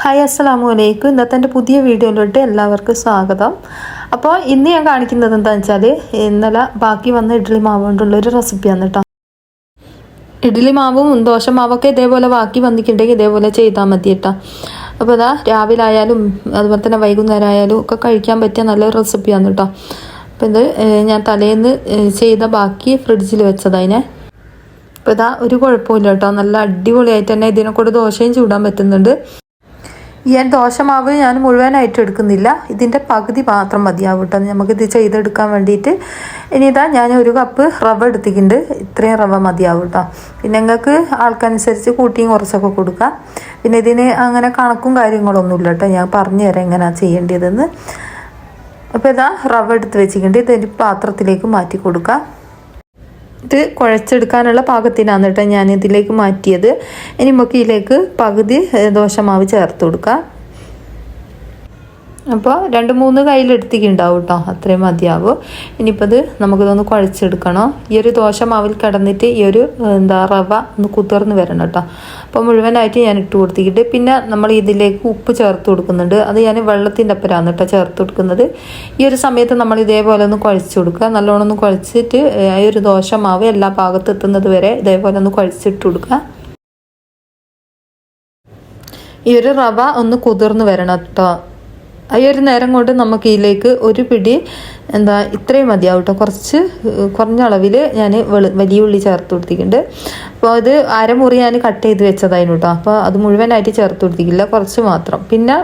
Hi അസ്സലാമു അലൈക്കും ഇന്നത്തെ എന്റെ പുതിയ വീഡിയോയിലോട്ട് എല്ലാവർക്കും സ്വാഗതം. അപ്പോൾ ഇന്ന് ഞാൻ കാണിക്കുന്നത് എന്താണെന്ന് വെച്ചാൽ ഇന്നലെ ബാക്കി വന്ന ഇഡ്ഡലി മാവ് കൊണ്ടുള്ള ഒരു റെസിപ്പിയാണ് കേട്ടോ. ഇഡ്ഡലി മാവും ദോശ മാവൊക്കെ ഇതേപോലെ ബാക്കി വന്നിട്ടുണ്ടെങ്കിൽ ഇതേപോലെ ചെയ്താൽ മതി കേട്ടോ. അപ്പോൾ ഇതാ രാവിലെ ആയാലും അതുപോലെ തന്നെ വൈകുന്നേരം ആയാലും ഒക്കെ കഴിക്കാൻ പറ്റിയ നല്ലൊരു റെസിപ്പിയാണ് കേട്ടോ. അപ്പോൾ ഇത് ഞാൻ തലേന്ന് ചെയ്ത ബാക്കി ഫ്രിഡ്ജിൽ വെച്ചതതിനെ അപ്പോൾ ഇതാ ഒരു കുഴപ്പമില്ല കേട്ടോ. നല്ല അടിപൊളിയായിട്ട് തന്നെ ഇതിനെ കൂടെ ദോശയും ചൂടാൻ പറ്റുന്നുണ്ട്. ഞാൻ ദോശമാവ് ഞാൻ മുഴുവനായിട്ട് എടുക്കുന്നില്ല. ഇതിന്റെ പകുതി മാത്രം മതിയാവും കേട്ടോ. നമുക്കിത് ചെയ്തെടുക്കാൻ വേണ്ടിയിട്ട് ഇനി ഇതാ ഞാൻ ഒരു കപ്പ് റവ എടുത്തിട്ടുണ്ട്. ഇത്രയും റവ മതിയാവും കേട്ടോ. പിന്നെ നിങ്ങൾക്ക് ആൾക്കനുസരിച്ച് കൂട്ടിയും കുറച്ചൊക്കെ കൊടുക്കാം. പിന്നെ ഇതിന് അങ്ങനെ കണക്കും കാര്യങ്ങളൊന്നുമില്ല കേട്ടോ. ഞാൻ പറഞ്ഞു തരാം എങ്ങനെയാണ് ചെയ്യേണ്ടതെന്ന്. അപ്പോൾ ഇതാ റവ എടുത്ത് വെച്ചിട്ടുണ്ട്. ഇതെന്റെ പാത്രത്തിലേക്ക് മാറ്റി കൊടുക്കാം. ഇത് കുഴച്ചെടുക്കാനുള്ള പാകത്തിനാണ് കേട്ടോ ഞാൻ ഇതിലേക്ക് മാറ്റിയത്. ഇനി നമുക്ക് ഇതിലേക്ക് പകുതി ദോശമാവ് ചേർത്ത് കൊടുക്കാം. അപ്പോൾ രണ്ട് മൂന്ന് കയ്യിലെടുത്തിട്ടുണ്ടാവും കേട്ടോ അത്രയും മതിയാവും. ഇനിയിപ്പോൾ ഇത് നമുക്കിതൊന്ന് കുഴച്ചെടുക്കണം. ഈ ഒരു ദോശ മാവിൽ കിടന്നിട്ട് ഈ ഒരു എന്താ റവ ഒന്ന് കുതിർന്ന് വരണം കേട്ടോ. അപ്പോൾ മുഴുവനായിട്ട് ഞാൻ ഇട്ട് കൊടുത്തിട്ട് പിന്നെ നമ്മൾ ഇതിലേക്ക് ഉപ്പ് ചേർത്ത് കൊടുക്കുന്നുണ്ട്. അത് ഞാൻ വെള്ളത്തിന്റെ അപ്പരാണ് കേട്ടോ ചേർത്ത് കൊടുക്കുന്നത്. ഈ ഒരു സമയത്ത് നമ്മൾ ഇതേപോലെ ഒന്ന് കുഴച്ച് കൊടുക്കുക. നല്ലോണം ഒന്ന് കുഴച്ചിട്ട് ഈ ഒരു ദോശ മാവ് എല്ലാ ഭാഗത്ത് എത്തുന്നത് വരെ ഇതേപോലെ ഒന്ന് കുഴച്ചിട്ട് കൊടുക്കുക. ഈ ഒരു റവ ഒന്ന് കുതിർന്ന് വരണം കേട്ടോ. ഒരു നേരം കൊണ്ട് നമുക്ക് ഇതിലേക്ക് ഒരു പിടി എന്താ ഇത്രയും മതിയാവും കേട്ടോ കുറച്ച് കുറഞ്ഞ അളവിൽ ഞാൻ വെളു വലിയ ഉള്ളി ചേർത്ത് കൊടുത്തിട്ടുണ്ട്. അപ്പോൾ അത് അരമുറി ഞാൻ കട്ട് ചെയ്ത് വെച്ചതായിരുന്നു കേട്ടോ അപ്പോൾ അത് മുഴുവനായിട്ട് ചേർത്ത് കൊടുത്തിട്ടില്ല. കുറച്ച് മാത്രം. പിന്നെ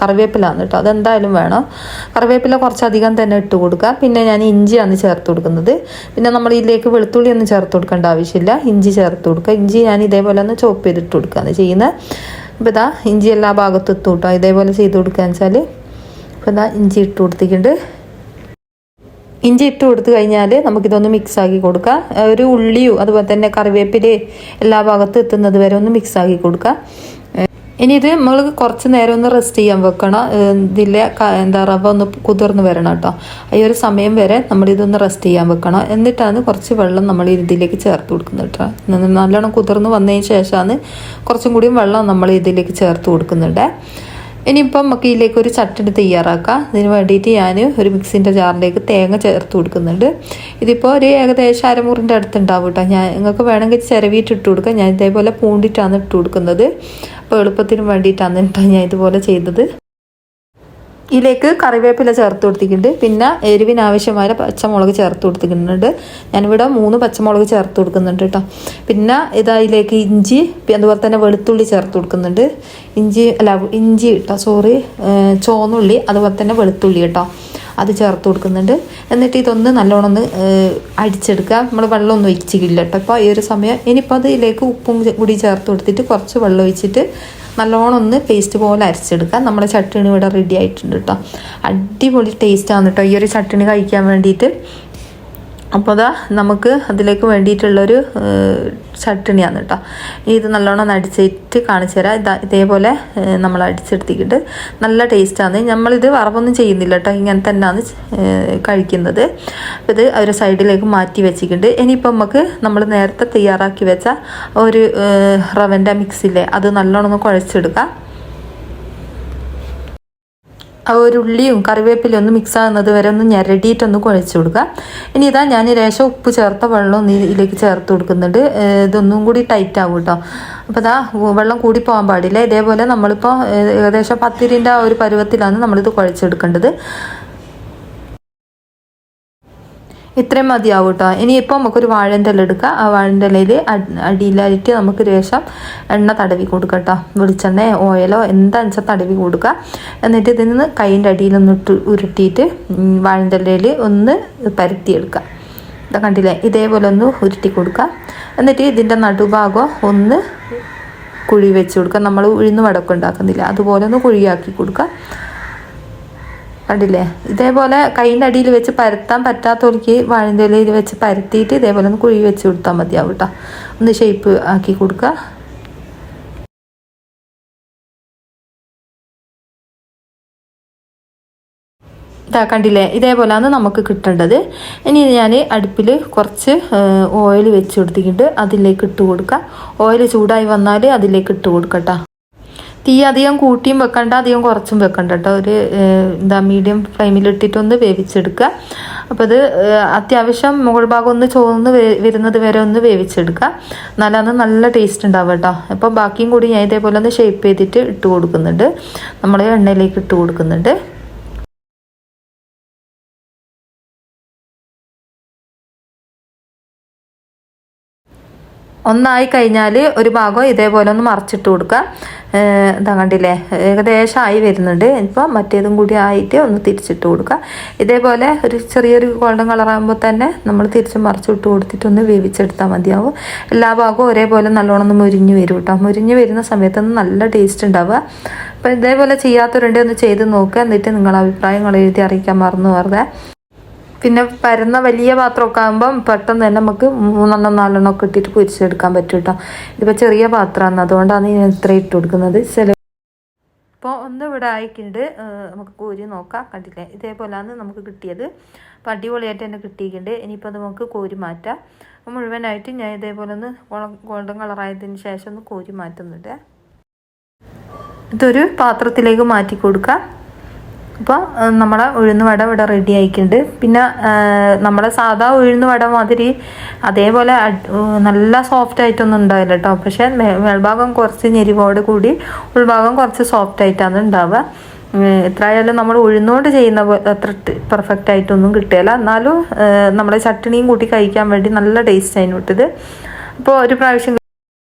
കറിവേപ്പില കേട്ടോ അതെന്തായാലും വേണം. കറിവേപ്പില കുറച്ചധികം തന്നെ ഇട്ട് കൊടുക്കുക. പിന്നെ ഞാൻ ഇഞ്ചിയാണ് ചേർത്ത് കൊടുക്കുന്നത്. പിന്നെ നമ്മൾ ഇതിലേക്ക് വെളുത്തുള്ളി ഒന്നും ചേർത്ത് കൊടുക്കേണ്ട ആവശ്യമില്ല. ഇഞ്ചി ചേർത്ത് കൊടുക്കുക. ഇഞ്ചി ഞാൻ ഇതേപോലെ ഒന്ന് ചോപ്പ് ചെയ്തിട്ട് കൊടുക്കുകയാണ് ചെയ്യുന്നത്. അപ്പോൾ ഇതാ ഇഞ്ചി എല്ലാ ഭാഗത്തും എത്തും കേട്ടോ ഇതേപോലെ ചെയ്ത് കൊടുക്കുകയെന്ന് വെച്ചാൽ അപ്പോൾ എന്താ ഇഞ്ചി ഇട്ട് കൊടുത്തിട്ടുണ്ട്. ഇഞ്ചി ഇട്ട് കൊടുത്തു കഴിഞ്ഞാൽ നമുക്കിതൊന്ന് മിക്സ് ആക്കി കൊടുക്കാം. ഒരു ഉള്ളിയും അതുപോലെ തന്നെ കറിവേപ്പില എല്ലാ ഭാഗത്തും എത്തുന്നത് വരെ ഒന്ന് മിക്സ് ആക്കി കൊടുക്കാം. ഇനി ഇത് നമ്മൾ കുറച്ച് നേരം ഒന്ന് റെസ്റ്റ് ചെയ്യാൻ വെക്കണം. ഇതിലെ എന്താ റവ ഒന്ന് കുതിർന്ന് വരണം കേട്ടോ. ഈ ഒരു സമയം വരെ നമ്മൾ ഇതൊന്ന് റെസ്റ്റ് ചെയ്യാൻ വെക്കണം. എന്നിട്ടാണ് കുറച്ച് വെള്ളം നമ്മൾ ഇതിലേക്ക് ചേർത്ത് കൊടുക്കുന്നത് കേട്ടോ. നല്ലോണം കുതിർന്ന് വന്നതിന് ശേഷമാണ് കുറച്ചും കൂടിയും വെള്ളം നമ്മൾ ഇതിലേക്ക് ചേർത്ത് കൊടുക്കുന്നുണ്ട്. ഇനിയിപ്പം നമുക്ക് ഇതിലേക്ക് ഒരു ചട്ടണി തയ്യാറാക്കാം. ഇതിന് വേണ്ടിയിട്ട് ഞാൻ ഒരു മിക്സിന്റെ ജാറിലേക്ക് തേങ്ങ ചേർത്ത് കൊടുക്കുന്നുണ്ട്. ഇതിപ്പോൾ ഒരു ഏകദേശം അരമുറിന്റെ അടുത്തുണ്ടാവും കേട്ടോ. ഞാൻ നിങ്ങൾക്ക് വേണമെങ്കിൽ ചിരവിയിട്ട് ഇട്ട് കൊടുക്കാം. ഞാൻ ഇതേപോലെ പൂണ്ടിട്ടാണ് ഇട്ട് കൊടുക്കുന്നത്. അപ്പോൾ എളുപ്പത്തിന് വേണ്ടിയിട്ടാണ് കേട്ടോ ഞാൻ ഇതുപോലെ ചെയ്തത്. ഇതിലേക്ക് കറിവേപ്പില ചേർത്ത് കൊടുത്തിട്ടുണ്ട്. പിന്നെ എരിവിന് ആവശ്യമായ പച്ചമുളക് ചേർത്ത് കൊടുത്തിട്ടുണ്ട്. ഞാനിവിടെ മൂന്ന് പച്ചമുളക് ചേർത്ത് കൊടുക്കുന്നുണ്ട് കേട്ടോ. പിന്നെ ഇതാ ഇതിലേക്ക് ഇഞ്ചി അതുപോലെ തന്നെ വെളുത്തുള്ളി ചേർത്ത് കൊടുക്കുന്നുണ്ട്. ഇഞ്ചി അല്ല ഇഞ്ചി കേട്ടോ സോറി ചോന്നുള്ളി അതുപോലെ തന്നെ വെളുത്തുള്ളി കേട്ടോ. അത് ചേർത്ത് കൊടുക്കുന്നുണ്ട്. എന്നിട്ട് ഇതൊന്ന് നല്ലോണം ഒന്ന് അടിച്ചെടുക്കുക. നമ്മൾ വെള്ളമൊന്നും ഒഴിച്ചില്ല കേട്ടോ. അപ്പോൾ ഈ ഒരു സമയം ഇനിയിപ്പോൾ അത് ഇതിലേക്ക് ഉപ്പും കൂടി ചേർത്ത് കൊടുത്തിട്ട് കുറച്ച് വെള്ളം ഒഴിച്ചിട്ട് നല്ലോണം ഒന്ന് പേസ്റ്റ് പോലെ അരച്ചെടുക്കുക. നമ്മുടെ ചട്ടിണി ഇവിടെ റെഡി ആയിട്ടുണ്ട് കേട്ടോ. അടിപൊളി ടേസ്റ്റാണ് കേട്ടോ ഈ ഒരു ചട്ടിണി കഴിക്കാൻ വേണ്ടിയിട്ട്. അപ്പോൾ അതാ നമുക്ക് അതിലേക്ക് വേണ്ടിയിട്ടുള്ളൊരു ചട്ടിണിയാണ് കേട്ടോ. ഇത് നല്ലോണം അടിച്ചിട്ട് കാണിച്ചു തരാം. ഇതാ ഇതേപോലെ നമ്മൾ അടിച്ചെടുത്തിട്ട് നല്ല ടേസ്റ്റാണ്. നമ്മളിത് വറവൊന്നും ചെയ്യുന്നില്ല കേട്ടോ. ഇങ്ങനെ തന്നെയാണ് കഴിക്കുന്നത്. ഇത് ഒരു സൈഡിലേക്ക് മാറ്റി വെച്ചിട്ടുണ്ട്. ഇനിയിപ്പോൾ നമുക്ക് നമ്മൾ നേരത്തെ തയ്യാറാക്കി വെച്ച ഒരു റവന്റെ മിക്സില്ലേ അത് നല്ലോണം ഒന്ന് കുഴച്ചെടുക്കാം. ഒരു ഉള്ളിയും കറിവേപ്പിലയും ഒന്ന് മിക്സ് ആകുന്നത് വരെ ഒന്ന് ഞരടിയിട്ടൊന്ന് കുഴച്ച് കൊടുക്കുക. ഇനി ഇതാ ഞാൻ രേഷം ഉപ്പ് ചേർത്ത വെള്ളം ഒന്ന് ഇതിലേക്ക് ചേർത്ത് കൊടുക്കുന്നുണ്ട്. ഇതൊന്നും കൂടി ടൈറ്റ് ആകും കേട്ടോ. അപ്പോൾ ഇതാ വെള്ളം കൂടി പോകാൻ പാടില്ല. ഇതേപോലെ നമ്മളിപ്പോൾ ഏകദേശം പത്തിരിന്റെ ആ ഒരു പരുവത്തിലാണ് നമ്മളിത് കുഴച്ചെടുക്കേണ്ടത്. ഇത്രയും മതിയാവും കേട്ടോ ഇനിയിപ്പോൾ നമുക്കൊരു വാഴന്റെ ഇല എടുക്കുക ആ വാഴന്റെ ഇലയിൽ അടിയിലായിട്ട് നമുക്ക് രേഷം എണ്ണ തടവി കൊടുക്കുക കേട്ടോ വെളിച്ചെണ്ണ ഓയിലോ എന്താണെന്ന് വെച്ചാൽ തടവി കൊടുക്കുക. എന്നിട്ട് ഇതിൽ നിന്ന് കൈന്റെ അടിയിലൊന്ന് ഇട്ട് ഉരുട്ടിയിട്ട് വാഴന്റെ ഇലയിൽ ഒന്ന് പരത്തിയെടുക്കുക. ഇതാ കണ്ടില്ലേ? ഇതേപോലെ ഒന്ന് ഉരുട്ടി കൊടുക്കുക. എന്നിട്ട് ഇതിന്റെ നടുഭാഗം ഒന്ന് കുഴി വെച്ച് കൊടുക്കുക. നമ്മൾ ഉഴുന്ന് വടക്കം ഉണ്ടാക്കുന്നില്ല അതുപോലെ ഒന്ന് കുഴിയാക്കി കൊടുക്കുക. കണ്ടില്ലേ? ഇതേപോലെ കൈന്റെ അടിയിൽ വെച്ച് പരത്താൻ പറ്റാത്തവർക്ക് ഇലയിൽ വെച്ച് പരത്തിയിട്ട് ഇതേപോലെ ഒന്ന് കുഴി വെച്ച് കൊടുത്താൽ മതിയാവും കേട്ടോ ഒന്ന് ഷേപ്പ് ആക്കി കൊടുക്കുക ഇതാ കണ്ടില്ലേ? ഇതേപോലെയാണ് നമുക്ക് കിട്ടേണ്ടത്. ഇനി ഞാൻ അടുപ്പിൽ കുറച്ച് ഓയിൽ വെച്ച് കൊടുത്തിട്ടുണ്ട്. അതിലേക്ക് ഇട്ട് കൊടുക്കുക ഓയിൽ ചൂടായി വന്നാൽ അതിലേക്ക് ഇട്ട് കൊടുക്കട്ടോ തീ അധികം കൂട്ടിയും വെക്കണ്ട അധികം കുറച്ചും വെക്കണ്ട കേട്ടോ ഒരു എന്താ മീഡിയം ഫ്ലെയിമിലിട്ടിട്ടൊന്ന് വേവിച്ചെടുക്കുക. അപ്പോൾ അത് അത്യാവശ്യം മുകൾ ഭാഗം ഒന്ന് ചോർന്ന് വരുന്നത് വരെ ഒന്ന് വേവിച്ചെടുക്കുക. എന്നാലാണ് നല്ല ടേസ്റ്റ് ഉണ്ടാവുക കേട്ടോ അപ്പോൾ ബാക്കിയും കൂടി ഞാൻ ഇതേപോലെ ഒന്ന് ഷേപ്പ് ചെയ്തിട്ട് ഇട്ട് കൊടുക്കുന്നുണ്ട്. നമ്മൾ എണ്ണയിലേക്ക് ഇട്ട് കൊടുക്കുന്നുണ്ട്. ഒന്നായി കഴിഞ്ഞാൽ ഒരു ഭാഗം ഇതേപോലെ ഒന്ന് മറച്ചിട്ട് കൊടുക്കുക എന്താ കണ്ടില്ലേ? ഏകദേശം ആയി വരുന്നുണ്ട്. ഇപ്പോൾ മറ്റേതും കൂടി ആയിട്ട് ഒന്ന് തിരിച്ചിട്ട് കൊടുക്കുക ഇതേപോലെ ഒരു ചെറിയൊരു ഗോൾഡൻ കളറാകുമ്പോൾ തന്നെ നമ്മൾ തിരിച്ച് മറിച്ചിട്ട് കൊടുത്തിട്ട് ഒന്ന് വേവിച്ചെടുത്താൽ മതിയാവും. എല്ലാ ഭാഗവും ഒരേപോലെ നല്ലോണം ഒന്ന് മുരിഞ്ഞ് വരും കേട്ടോ. മുരിഞ്ഞ് വരുന്ന സമയത്ത് നല്ല ടേസ്റ്റ് ഉണ്ടാവുക. അപ്പോൾ ഇതേപോലെ ചെയ്യാത്തവരുണ്ടെങ്കിൽ ഒന്ന് ചെയ്ത് നോക്കുക എന്നിട്ട് നിങ്ങളുടെ അഭിപ്രായങ്ങൾ എഴുതി അറിയിക്കാൻ മറന്നു വെറുതെ പിന്നെ പരന്ന വലിയ പാത്രമൊക്കെ ആകുമ്പം പെട്ടെന്ന് തന്നെ നമുക്ക് മൂന്നെണ്ണം നാലെണ്ണം ഒക്കെ ഇട്ടിട്ട് പൊരിച്ചെടുക്കാൻ പറ്റും കേട്ടോ. ഇതിപ്പോൾ ചെറിയ പാത്രമാണ്. അതുകൊണ്ടാണ് ഞാൻ ഇത്ര ഇട്ട് കൊടുക്കുന്നത്. ചില ഇപ്പോൾ ഒന്ന് ഇവിടെ ആയിക്കുണ്ട് നമുക്ക് കോരി നോക്കാം. കണ്ടില്ലേ? ഇതേപോലെയാണ് നമുക്ക് കിട്ടിയത്. അപ്പോൾ അടിപൊളിയായിട്ട് തന്നെ കിട്ടിയിട്ടുണ്ട്. ഇനിയിപ്പോൾ അത് നമുക്ക് കോരി മാറ്റാം. അപ്പോൾ മുഴുവനായിട്ട് ഞാൻ ഇതേപോലെ ഒന്ന് ഗോൾഡൻ കളറായതിന് ശേഷം ഒന്ന് കോരി മാറ്റുന്നുണ്ട്. ഇതൊരു പാത്രത്തിലേക്ക് മാറ്റി കൊടുക്കാം. അപ്പോൾ നമ്മുടെ ഉഴുന്ന് വട ഇവിടെ റെഡി ആയിക്കുണ്ട് പിന്നെ നമ്മുടെ സാധാ ഉഴുന്ന് വട മാതിരി അതേപോലെ നല്ല സോഫ്റ്റ് ആയിട്ടൊന്നും ഉണ്ടാവില്ല കേട്ടോ പക്ഷേ മേൽഭാഗം കുറച്ച് ഞെരിവോട് കൂടി ഉൾഭാഗം കുറച്ച് സോഫ്റ്റ് ആയിട്ടാണ് ഉണ്ടാവുക. എത്രയായാലും നമ്മൾ ഉഴുന്നുകൊണ്ട് ചെയ്യുന്ന അത്ര പെർഫെക്റ്റ് ആയിട്ടൊന്നും കിട്ടുകയില്ല. എന്നാലും നമ്മുടെ ചട്ടിണിയും കൂട്ടി കഴിക്കാൻ വേണ്ടി നല്ല ടേസ്റ്റ് വിട്ടത് അപ്പോൾ ഒരു പ്രാവശ്യം